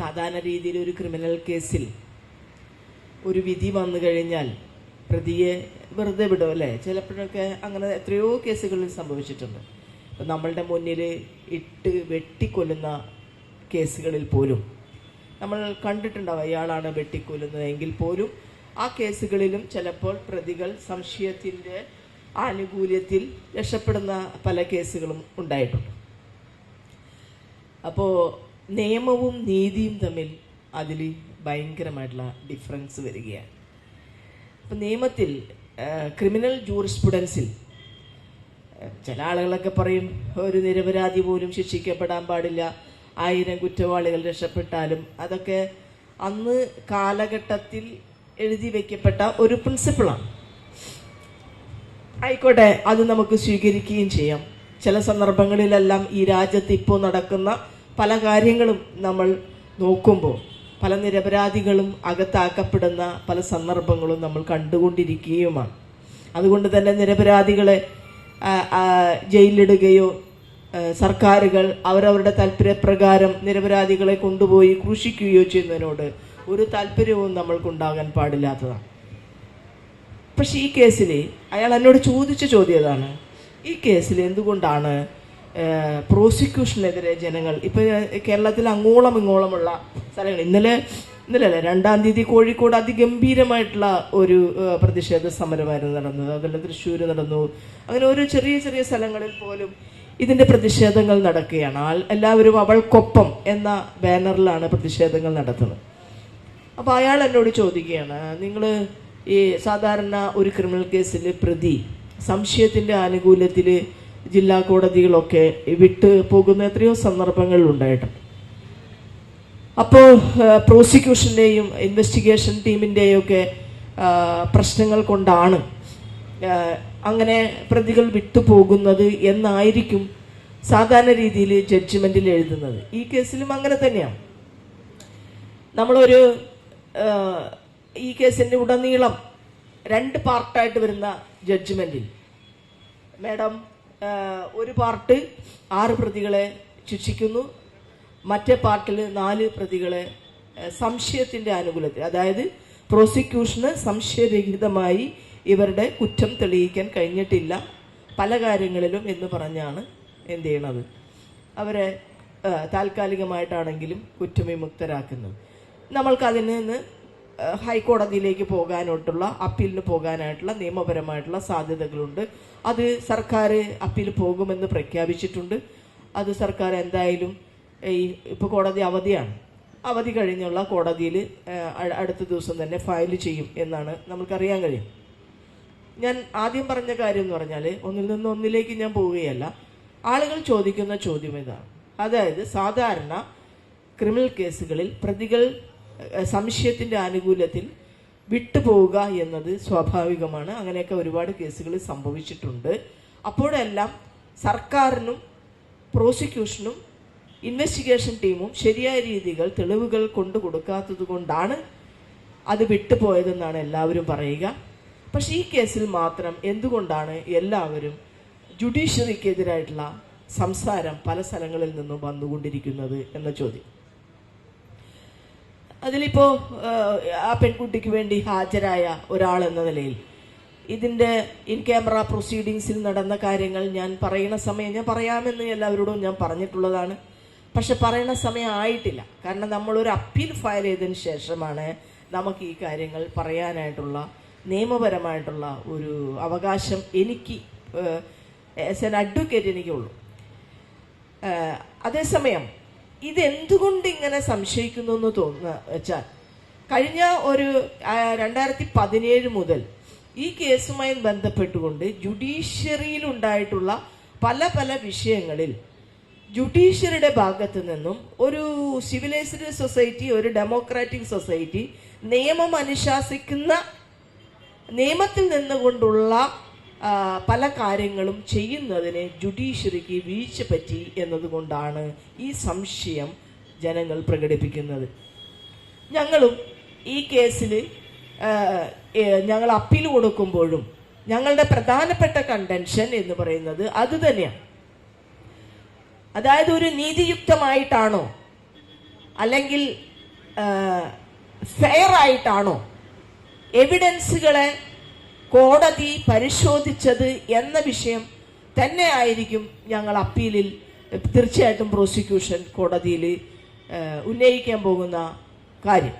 സാധാരണ രീതിയിൽ ഒരു ക്രിമിനൽ കേസിൽ ഒരു വിധി വന്നു കഴിഞ്ഞാൽ പ്രതിയെ വെറുതെ വിടും അല്ലേ? ചിലപ്പോഴൊക്കെ അങ്ങനെ എത്രയോ കേസുകളിൽ സംഭവിച്ചിട്ടുണ്ട്. നമ്മളുടെ മുന്നിൽ ഇട്ട് വെട്ടിക്കൊല്ലുന്ന കേസുകളിൽ പോലും നമ്മൾ കണ്ടിട്ടുണ്ടാവും അയാളാണ് വെട്ടിക്കൊല്ലുന്നതെങ്കിൽ പോലും ആ കേസുകളിലും ചിലപ്പോൾ പ്രതികൾ സംശയത്തിന്റെ ആനുകൂല്യത്തിൽ രക്ഷപ്പെടുന്ന പല കേസുകളും ഉണ്ടായിട്ടുണ്ട്. അപ്പോൾ നിയമവും നീതിയും തമ്മിൽ അതിൽ ഭയങ്കരമായിട്ടുള്ള ഡിഫറൻസ് വരികയാണ്. അപ്പം നിയമത്തിൽ ക്രിമിനൽ ജൂറിസ്പ്രുഡൻസിൽ ചില ആളുകളൊക്കെ പറയും ഒരു നിരപരാധി പോലും ശിക്ഷിക്കപ്പെടാൻ പാടില്ല ആയിരം കുറ്റവാളികൾ രക്ഷപ്പെട്ടാലും. അതൊക്കെ അന്ന് കാലഘട്ടത്തിൽ എഴുതി വെക്കപ്പെട്ട ഒരു പ്രിൻസിപ്പിളാണ് ആയിക്കോട്ടെ അത് നമുക്ക് സ്വീകരിക്കുകയും ചെയ്യാം. ചില സന്ദർഭങ്ങളിലെല്ലാം ഈ രാജ്യത്ത് ഇപ്പോൾ നടക്കുന്ന പല കാര്യങ്ങളും നമ്മൾ നോക്കുമ്പോൾ പല നിരപരാധികളും അകത്താക്കപ്പെടുന്ന പല സന്ദർഭങ്ങളും നമ്മൾ കണ്ടുകൊണ്ടിരിക്കുകയുമാണ്. അതുകൊണ്ട് തന്നെ നിരപരാധികളെ ജയിലിലിടുകയോ സർക്കാരുകൾ അവരവരുടെ താല്പര്യപ്രകാരം നിരപരാധികളെ കൊണ്ടുപോയി ക്രൂശിക്കുകയോ ചെയ്യുന്നതിനോട് ഒരു താല്പര്യവും നമ്മൾക്കുണ്ടാകാൻ പാടില്ലാത്തതാണ്. പക്ഷേ ഈ കേസിൽ അയാൾ എന്നോട് ചോദിച്ച ചോദ്യതാണ് ഈ കേസിൽ എന്തുകൊണ്ടാണ് പ്രോസിക്യൂഷനെതിരെ ജനങ്ങൾ. ഇപ്പൊ കേരളത്തിൽ അങ്ങോളം ഇങ്ങോളമുള്ള സ്ഥലങ്ങൾ. ഇന്നലെ ഇന്നലെ രണ്ടാം തീയതി കോഴിക്കോട് അതിഗംഭീരമായിട്ടുള്ള ഒരു പ്രതിഷേധ സമരമായിരുന്നു നടന്നത്. അതുപോലെ തൃശ്ശൂർ നടന്നു. അങ്ങനെ ഓരോ ചെറിയ ചെറിയ സ്ഥലങ്ങളിൽ പോലും ഇതിന്റെ പ്രതിഷേധങ്ങൾ നടക്കുകയാണ്. ആൾ എല്ലാവരും അവൾക്കൊപ്പം എന്ന ബാനറിലാണ് പ്രതിഷേധങ്ങൾ നടത്തുന്നത്. അപ്പോൾ അയാൾ എന്നോട് ചോദിക്കുകയാണ് നിങ്ങൾ ഈ സാധാരണ ഒരു ക്രിമിനൽ കേസിൽ പ്രതി സംശയത്തിന്റെ ആനുകൂല്യത്തിൽ ജില്ലാ കോടതികളൊക്കെ വിട്ട് പോകുന്ന എത്രയോ സന്ദർഭങ്ങൾ ഉണ്ടായിട്ടുണ്ട്. അപ്പോൾ പ്രോസിക്യൂഷന്റെയും ഇൻവെസ്റ്റിഗേഷൻ ടീമിന്റെയും ഒക്കെ പ്രശ്നങ്ങൾ കൊണ്ടാണ് അങ്ങനെ പ്രതികൾ വിട്ടുപോകുന്നത് എന്നായിരിക്കും സാധാരണ രീതിയിൽ ജഡ്ജ്മെന്റിൽ എഴുതുന്നത്. ഈ കേസിലും അങ്ങനെ തന്നെയാണ്. നമ്മളൊരു ഈ കേസിന്റെ ഉടനീളം രണ്ട് പാർട്ടായിട്ട് വരുന്ന ജഡ്ജ്മെന്റിൽ. മാഡം ഒരു പാർട്ട് ആറ് പ്രതികളെ ശിക്ഷിക്കുന്നു. മറ്റേ പാർട്ടിൽ നാല് പ്രതികളെ സംശയത്തിന്റെ ആനുകൂല്യത്തിൽ അതായത് പ്രോസിക്യൂഷന് സംശയരഹിതമായി ഇവരുടെ കുറ്റം തെളിയിക്കാൻ കഴിഞ്ഞിട്ടില്ല. പല കാര്യങ്ങളിലും എന്ന് പറഞ്ഞാണ് എന്ത് ചെയ്യണത്. അവരെ താൽക്കാലികമായിട്ടാണെങ്കിലും കുറ്റവിമുക്തരാക്കുന്നത്. നമ്മൾക്ക് അതിൽ നിന്ന് ഹൈക്കോടതിയിലേക്ക് പോകാനായിട്ടുള്ള അപ്പീലിന് പോകാനായിട്ടുള്ള നിയമപരമായിട്ടുള്ള സാധ്യതകളുണ്ട്. അത് സർക്കാർ അപ്പീൽ പോകുമെന്ന് പ്രഖ്യാപിച്ചിട്ടുണ്ട്. അത് സർക്കാർ എന്തായാലും ഈ ഇപ്പോൾ കോടതി അവധിയാണ്. അവധി കഴിഞ്ഞുള്ള കോടതിയിൽ അടുത്ത ദിവസം തന്നെ ഫയൽ ചെയ്യും എന്നാണ് നമുക്കറിയാൻ കഴിയും. ഞാൻ ആദ്യം പറഞ്ഞ കാര്യം എന്ന് പറഞ്ഞാൽ ഒന്നിൽ നിന്ന് ഒന്നിലേക്ക് ഞാൻ പോവുകയല്ല. ആളുകൾ ചോദിക്കുന്ന ചോദ്യം ഇതാണ്. അതായത് സാധാരണ ക്രിമിനൽ കേസുകളിൽ പ്രതികൾ ഏഹ്, സംശയത്തിന്റെ ആനുകൂല്യത്തിൽ വിട്ടുപോവുക എന്നത് സ്വാഭാവികമാണ്. അങ്ങനെയൊക്കെ ഒരുപാട് കേസുകൾ സംഭവിച്ചിട്ടുണ്ട്. അപ്പോഴെല്ലാം സർക്കാരിനും പ്രോസിക്യൂഷനും ഇൻവെസ്റ്റിഗേഷൻ ടീമും ശരിയായ രീതികൾ തെളിവുകൾ കൊണ്ടു കൊടുക്കാത്തത് കൊണ്ടാണ് അത് വിട്ടുപോയതെന്നാണ് എല്ലാവരും പറയുക. പക്ഷേ ഈ കേസിൽ മാത്രം എന്തുകൊണ്ടാണ് എല്ലാവരും ജുഡീഷ്യറിക്കെതിരായിട്ടുള്ള സംസാരം പല സ്ഥലങ്ങളിൽ നിന്നും വന്നുകൊണ്ടിരിക്കുന്നത് എന്ന ചോദ്യം. അതിലിപ്പോ ആ പെൺകുട്ടിക്ക് വേണ്ടി ഹാജരായ ഒരാൾ എന്ന നിലയിൽ ഇതിന്റെ ഇൻ ക്യാമറ പ്രൊസീഡിങ്സിൽ നടന്ന കാര്യങ്ങൾ ഞാൻ പറയുന്ന സമയം ഞാൻ പറയാമെന്ന് എല്ലാവരോടും ഞാൻ പറഞ്ഞിട്ടുള്ളതാണ്. പക്ഷെ പറയുന്ന സമയം ആയിട്ടില്ല. കാരണം നമ്മളൊരു അപ്പീൽ ഫയൽ ചെയ്തതിന് ശേഷമാണ് നമുക്ക് ഈ കാര്യങ്ങൾ പറയാനായിട്ടുള്ള നിയമപരമായിട്ടുള്ള ഒരു അവകാശം എനിക്ക് ആസ് എൻ അഡ്വക്കേറ്റ് എനിക്കുള്ളൂ. അതേസമയം ഇതെന്തുകൊണ്ട് ഇങ്ങനെ സംശയിക്കുന്നു എന്ന് തോന്നുന്ന വെച്ചാൽ കഴിഞ്ഞ ഒരു രണ്ടായിരത്തി പതിനേഴ് മുതൽ ഈ കേസുമായി ബന്ധപ്പെട്ടുകൊണ്ട് ജുഡീഷ്യറിയിൽ ഉണ്ടായിട്ടുള്ള പല പല വിഷയങ്ങളിൽ ജുഡീഷ്യറിയുടെ ഭാഗത്ത് നിന്നും ഒരു സിവിലൈസ്ഡ് സൊസൈറ്റി ഒരു ഡെമോക്രാറ്റിക് സൊസൈറ്റി നിയമം അനുശാസിക്കുന്ന നിയമത്തിൽ നിന്നുകൊണ്ടുള്ള പല കാര്യങ്ങളും ചെയ്യുന്നതിന് ജുഡീഷ്യറിക്ക് വീഴ്ച പറ്റി എന്നതുകൊണ്ടാണ് ഈ സംശയം ജനങ്ങൾ പ്രകടിപ്പിക്കുന്നത്. ഞങ്ങളും ഈ കേസിൽ ഞങ്ങൾ അപ്പീൽ കൊടുക്കുമ്പോഴും ഞങ്ങളുടെ പ്രധാനപ്പെട്ട കണ്ടൻഷൻ എന്ന് പറയുന്നത് അത് തന്നെയാണ് അതായത് ഒരു നീതിയുക്തമായിട്ടാണോ? അല്ലെങ്കിൽ ഫെയർ ആയിട്ടാണോ? എവിഡൻസുകളെ കോടതി പരിശോധിച്ചത് എന്ന വിഷയം തന്നെ ആയിരിക്കും ഞങ്ങൾ അപ്പീലിൽ തീർച്ചയായിട്ടും പ്രോസിക്യൂഷൻ കോടതിയിൽ ഉന്നയിക്കാൻ പോകുന്ന കാര്യം.